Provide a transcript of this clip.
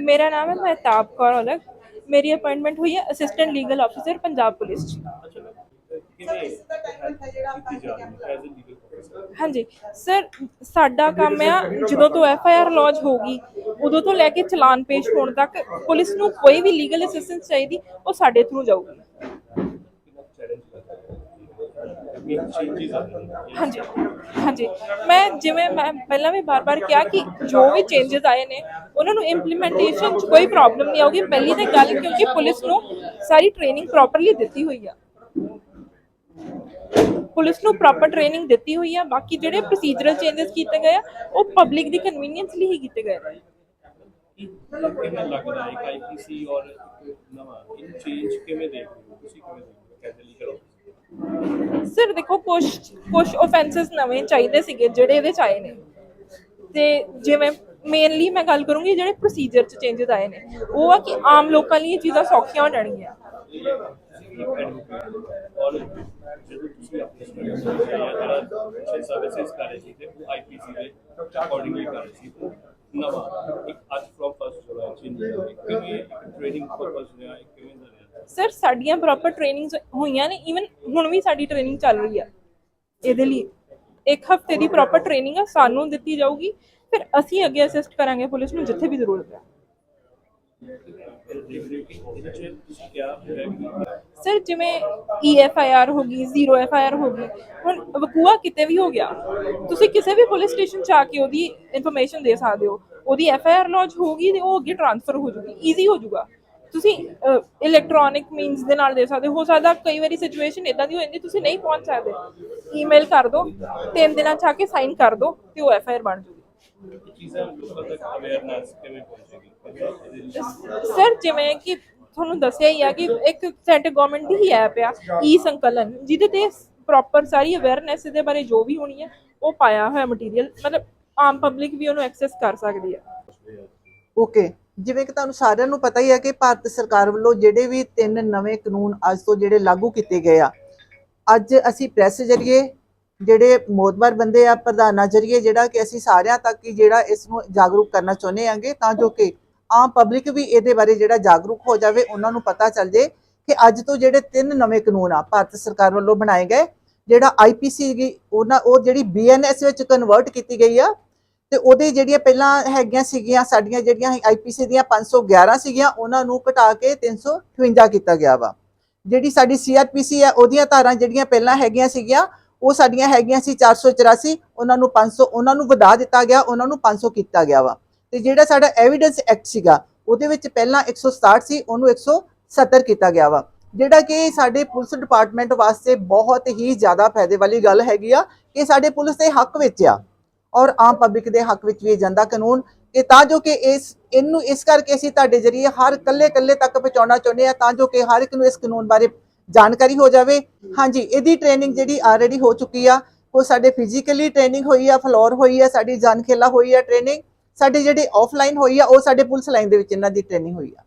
ਮੇਰਾ ਨਾਮ ਹੈ ਮਹਿਤਾਬ ਕੌਰ ਔਲਖ ਮੇਰੀ ਅਪਾਇੰਟਮੈਂਟ ਹੋਈ ਹੈ assistant legal officer Punjab police 'ਚ ਹਾਂਜੀ ਸਰ ਸਾਡਾ ਕੰਮ ਆ ਜਦੋਂ ਤੋਂ ਐਫ ਆਈ ਆਰ ਲੌਜ ਹੋਗੀ ਉਦੋਂ ਤੋਂ ਲੈ ਕੇ ਚਲਾਨ ਪੇਸ਼ ਹੋਣ ਤੱਕ ਪੁਲਿਸ ਨੂੰ ਕੋਈ ਵੀ ਲੀਗਲ ਅਸਿਸਟੈਂਸ ਚਾਹੀਦੀ ਉਹ ਸਾਡੇ ਥਰੂ ਜਾਊਗੀ ਕਿੰਨਾ ਚੈਲੰਜ ਕਰਦਾ ਹੈ ਚੇਂਜਸ ਆ ਰਹੇ ਨੇ ਹਾਂਜੀ ਹਾਂਜੀ। ਮੈਂ ਜਿਵੇਂ ਮੈਂ ਪਹਿਲਾਂ ਵੀ ਬਾਰ-ਬਾਰ ਕਿਹਾ ਕਿ ਜੋ ਵੀ ਚੇਂਜਸ ਆਏ ਨੇ ਉਹਨਾਂ ਨੂੰ ਇੰਪਲੀਮੈਂਟੇਸ਼ਨ 'ਚ ਕੋਈ ਪ੍ਰੋਬਲਮ ਨਹੀਂ ਆਊਗੀ। ਪਹਿਲੀ ਤਾਂ ਗੱਲ ਕਿਉਂਕਿ ਪੁਲਿਸ ਨੂੰ ਸਾਰੀ ਟ੍ਰੇਨਿੰਗ ਪ੍ਰੋਪਰਲੀ ਦਿੱਤੀ ਹੋਈ ਆ। ਪੁਲਿਸ ਨੂੰ ਪ੍ਰੋਪਰ ਟ੍ਰੇਨਿੰਗ ਦਿੱਤੀ ਹੋਈ ਆ। ਬਾਕੀ ਜਿਹੜੇ ਪ੍ਰੋਸੀਜਰਲ ਚੇਂਜਸ ਕੀਤੇ ਗਏ ਆ ਉਹ ਪਬਲਿਕ ਦੀ ਕਨਵੀਨੀਅੰਸ ਲਈ ਹੀ ਕੀਤੇ ਗਏ ਨੇ। ਕਿਵੇਂ ਲੱਗਦਾ ਹੈ ਇੱਕ ਆਈਪੀਸੀ ਔਰ ਨਵਾਂ ਇਹ ਚੇਂਜ ਕਿਵੇਂ ਦੇਖ ਰਹੇ ਹੋ? ਤੁਸੀਂ ਕਿਵੇਂ ਸਰ ਦੇਖੋ ਕੁਝ ਕੁਝ ਆਫੈਂਸਸ ਨਵੇਂ ਚਾਹੀਦੇ ਸੀਗੇ, ਜਿਹੜੇ ਇਹਦੇ ਚ ਆਏ ਨੇ। ਤੇ ਜਿਵੇਂ ਮੇਨਲੀ ਮੈਂ ਗੱਲ ਕਰੂੰਗੀ ਜਿਹੜੇ ਪ੍ਰੋਸੀਜਰ ਚ ਚੇਂਜਸ ਆਏ ਨੇ। ਉਹ ਆ ਕਿ ਆਮ ਲੋਕਾਂ ਲਈ ਇਹ ਚੀਜ਼ਾਂ ਸੌਖੀਆਂ ਹੋ ਜਾਣਗੀਆਂ। ਔਰ ਜਦੋਂ ਤੁਸੀਂ ਆਪਣੇ ਸਟੂਡੈਂਟਸ ਨੂੰ ਜਿਹੜਾ ਛੇ ਸਰਵਿਸਿਜ਼ ਕਰ ਰਹੇ ਸੀ ਤੇ ਆਈਪੀਸੀ ਦੇ ਅਕੋਰਡਿੰਗਲੀ ਕਰ ਰਹੇ ਸੀ। ਤੇ ਨਵਾਂ, ਇੱਕ ਅੱਜ ਫਰਮ ਫਸਟ ਜੁਲਾਈ ਚੇਂਜ ਹੋਇਆ ਕਿਵੇਂ ਟ੍ਰੇਨਿੰਗ ਪਰਪਸ ਰਿਹਾ, ਇੱਕ ਕਿਵੇਂ ਦਾ ਰਿਹਾ ਸਰ ਸਾਡੀਆਂ ਪ੍ਰੋਪਰ ਟ੍ਰੇਨਿੰਗਸ ਹੋਈਆਂ ਨੇ ਈਵਨ ਹੁਣ ਵੀ ਸਾਡੀ ਟ੍ਰੇਨਿੰਗ ਚੱਲ ਰਹੀ ਆ। ਇਹਦੇ ਲਈ ਇੱਕ ਹਫ਼ਤੇ ਦੀ ਪ੍ਰੋਪਰ ਟ੍ਰੇਨਿੰਗ ਆ, ਸਾਨੂੰ ਦਿੱਤੀ ਜਾਊਗੀ। ਫਿਰ ਅਸੀਂ ਅੱਗੇ ਅਸਿਸਟ ਕਰਾਂਗੇ ਪੁਲਿਸ ਨੂੰ, ਜਿੱਥੇ ਵੀ ਜ਼ਰੂਰਤ ਹੈ। ਇਹ ਦੇਖ ਰਹੇ ਹੋ ਕਿ ਇਹਦੇ ਚ ਤੁਸੀਂ ਕਿਹਾ ਹੈ ਕਿ ਸਰ ਜਿਵੇਂ E ਈਐਫਆਈਆਰ ਹੋ ਗਈ ਜ਼ੀਰੋ ਐਫਆਈਆਰ ਹੋ ਗਈ ਹੁਣ ਵਕੂਆ ਕਿਤੇ ਵੀ ਹੋ ਗਿਆ, ਤੁਸੀਂ ਕਿਸੇ ਵੀ ਪੁਲਿਸ ਸਟੇਸ਼ਨ ਚ ਆ ਕੇ ਉਹਦੀ ਇਨਫੋਰਮੇਸ਼ਨ ਦੇ ਸਕਦੇ ਹੋ। ਉਹਦੀ ਐਫਆਈਆਰ ਲੌਜ ਹੋਗੀ ਤੇ ਉਹ ਅੱਗੇ ਟ੍ਰਾਂਸਫਰ ਹੋ ਜੂਗੀ ਈਜ਼ੀ ਹੋ ਜੂਗਾ। ਤੁਸੀਂ ਇਲੈਕਟ੍ਰੋਨਿਕ ਮੀਨਸ ਦੇ ਨਾਲ ਦੇ ਸਕਦੇ ਹੋ। ਸਕਦਾ ਕਈ ਵਾਰੀ ਸਿਚੁਏਸ਼ਨ ਇਦਾਂ ਦੀ ਹੋ ਜਾਂਦੀ, ਤੁਸੀਂ ਨਹੀਂ ਪਹੁੰਚ ਸਕਦੇ। ਈਮੇਲ ਕਰ ਦਿਓ ਤਿੰਨ ਦਿਨਾਂ ਚ ਆ ਕੇ ਸਾਈਨ ਕਰ ਦਿਓ ਤੇ ਉਹ ਐਫਆਈਆਰ ਬਣ ਜੂਗੀ। ਸਰ ਜਿਵੇਂ ਕਿ ਤੁਹਾਨੂੰ ਦੱਸਿਆ ਹੀ ਆ ਕਿ ਇੱਕ ਸੈਂਟਰ ਗਵਰਨਮੈਂਟ ਦੀ ਹੀ ਐਪ ਆ ਈ ਸੰਕਲਨ ਜਿਹਦੇ ਤੇ ਪ੍ਰੋਪਰ ਸਾਰੀ ਅਵੇਅਰਨੈਸ ਦੇ ਬਾਰੇ ਜੋ ਵੀ ਹੋਣੀ ਹੈ ਉਹ ਪਾਇਆ ਹੋਇਆ ਮਟੀਰੀਅਲ ਮਤਲਬ ਆਮ ਪਬਲਿਕ ਵੀ ਉਹਨੂੰ ਐਕਸੈਸ ਕਰ ਸਕਦੀ ਹੈ ਓਕੇ ਜਿਵੇਂ ਕਿ ਤੁਹਾਨੂੰ ਸਾਰਿਆਂ ਨੂੰ ਪਤਾ ਹੀ ਹੈ ਕਿ ਭਾਰਤ ਸਰਕਾਰ ਵੱਲੋਂ ਜਿਹੜੇ ਵੀ ਤਿੰਨ ਨਵੇਂ ਕਾਨੂੰਨ ਅੱਜ ਤੋਂ ਜਿਹੜੇ ਲਾਗੂ ਕੀਤੇ ਗਏ ਆ, ਅੱਜ ਅਸੀਂ ਪ੍ਰੈਸ ਜਰੀਏ ਜਿਹੜੇ ਮੋਦਬਰ ਬੰਦੇ ਆ, ਪ੍ਰਧਾਨਾਂ ਜਰੀਏ ਜਿਹੜਾ ਕਿ ਅਸੀਂ ਸਾਰਿਆਂ ਤੱਕ ਹੀ ਜਿਹੜਾ ਇਸ ਨੂੰ ਜਾਗਰੂਕ ਕਰਨਾ ਚਾਹੁੰਦੇ ਆਂਗੇ ਤਾਂ ਜੋ ਕਿ ਆਮ ਪਬਲਿਕ ਵੀ ਇਹਦੇ ਬਾਰੇ ਜਿਹੜਾ ਜਾਗਰੂਕ ਹੋ ਜਾਵੇ, ਉਹਨਾਂ ਨੂੰ ਪਤਾ ਚੱਲ ਜੇ ਕਿ ਅੱਜ ਤੋਂ ਜਿਹੜੇ ਤਿੰਨ ਨਵੇਂ ਕਾਨੂੰਨ ਆ ਭਾਰਤ ਸਰਕਾਰ ਵੱਲੋਂ ਬਣਾਏ ਗਏ, ਜਿਹੜਾ ਆਈਪੀਸੀ ਦੀ ਉਹਨਾਂ, ਉਹ ਜਿਹੜੀ ਬੀਐਨਐਸ ਵਿੱਚ ਕਨਵਰਟ ਕੀਤੀ ਗਈ ਆ ਤੇ ਉਹਦੇ ਜਿਹੜੀਆਂ ਪਹਿਲਾਂ ਹੈਗੀਆਂ ਸੀਗੀਆਂ, ਸਾਡੀਆਂ ਜਿਹੜੀਆਂ ਆਈਪੀਸੀ ਦੀਆਂ 511 ਸੀਗੀਆਂ, ਉਹਨਾਂ ਨੂੰ ਘਟਾ ਕੇ 358 ਕੀਤਾ ਗਿਆ ਵਾ। ਜਿਹੜੀ ਸਾਡੀ ਸੀਆਰਪੀਸੀ ਹੈ, ਉਹਦੀਆਂ ਧਾਰਾਂ ਜਿਹੜੀਆਂ ਪਹਿਲਾਂ ਹੈਗੀਆਂ ਸੀਗੀਆਂ, ਉਹ ਸਾਡੀਆਂ ਹੈਗੀਆਂ ਸੀ 484 ਉਹਨਾਂ ਨੂੰ 500 ਉਹਨਾਂ ਨੂੰ ਵਧਾ ਦਿੱਤਾ ਗਿਆ, ਉਹਨਾਂ ਨੂੰ 500 ਕੀਤਾ ਗਿਆ ਵਾ। ਤੇ ਜਿਹੜਾ ਸਾਡਾ ਐਵੀਡੈਂਸ ਐਕਟ ਸੀਗਾ, ਉਹਦੇ ਵਿੱਚ ਪਹਿਲਾਂ 167 ਸੀ ਉਹਨੂੰ 170 ਕੀਤਾ ਗਿਆ ਵਾ। ਜਿਹੜਾ ਕਿ ਸਾਡੇ ਪੁਲਿਸ ਡਿਪਾਰਟਮੈਂਟ ਵਾਸਤੇ ਬਹੁਤ ਹੀ ਜ਼ਿਆਦਾ ਫਾਇਦੇ ਵਾਲੀ ਗੱਲ ਹੈਗੀ ਆ, ਕਿ ਸਾਡੇ ਪੁਲਿਸ ਦੇ ਹੱਕ ਵਿੱਚ ਆ। ਔਰ ਆਮ ਪਬਲਿਕ ਦੇ ਹੱਕ ਵਿੱਚ ਵੀ ਇਹ ਜਾਂਦਾ ਕਾਨੂੰਨ। ਕਿ ਤਾਂ ਜੋ ਕਿ ਇਸ, ਇਹਨੂੰ ਇਸ ਕਰਕੇ ਅਸੀਂ ਤੁਹਾਡੇ ਜਰੀਏ ਹਰ ਕੱਲੇ ਕੱਲੇ ਤੱਕ ਪਹੁੰਚਾਉਣਾ ਚਾਹੁੰਦੇ ਆ ਤਾਂ ਜੋ ਕਿ ਹਰ ਇੱਕ ਨੂੰ ਇਸ ਕਾਨੂੰਨ ਬਾਰੇ ਜਾਣਕਾਰੀ ਹੋ ਜਾਵੇ। ਹਾਂਜੀ, ਇਹਦੀ ਟ੍ਰੇਨਿੰਗ ਜਿਹੜੀ ਆਲਰੇਡੀ ਹੋ ਚੁੱਕੀ ਆ, ਉਹ ਸਾਡੇ ਫਿਜ਼ੀਕਲੀ ਟ੍ਰੇਨਿੰਗ ਹੋਈ ਆ, ਫਲੋਰ ਹੋਈ ਆ, ਸਾਡੀ ਜਾਨਖੇਲਾ ਹੋਈ ਆ ਟ੍ਰੇਨਿੰਗ ਸਾਡੇ ਜਿਹੜੇ ਆਫਲਾਈਨ ਹੋਈ ਆ, ਉਹ ਸਾਡੇ ਪੁਲਿਸ ਲਾਈਨ ਦੇ ਵਿੱਚ ਇਹਨਾਂ ਦੀ ਟ੍ਰੇਨਿੰਗ ਹੋਈ ਆ।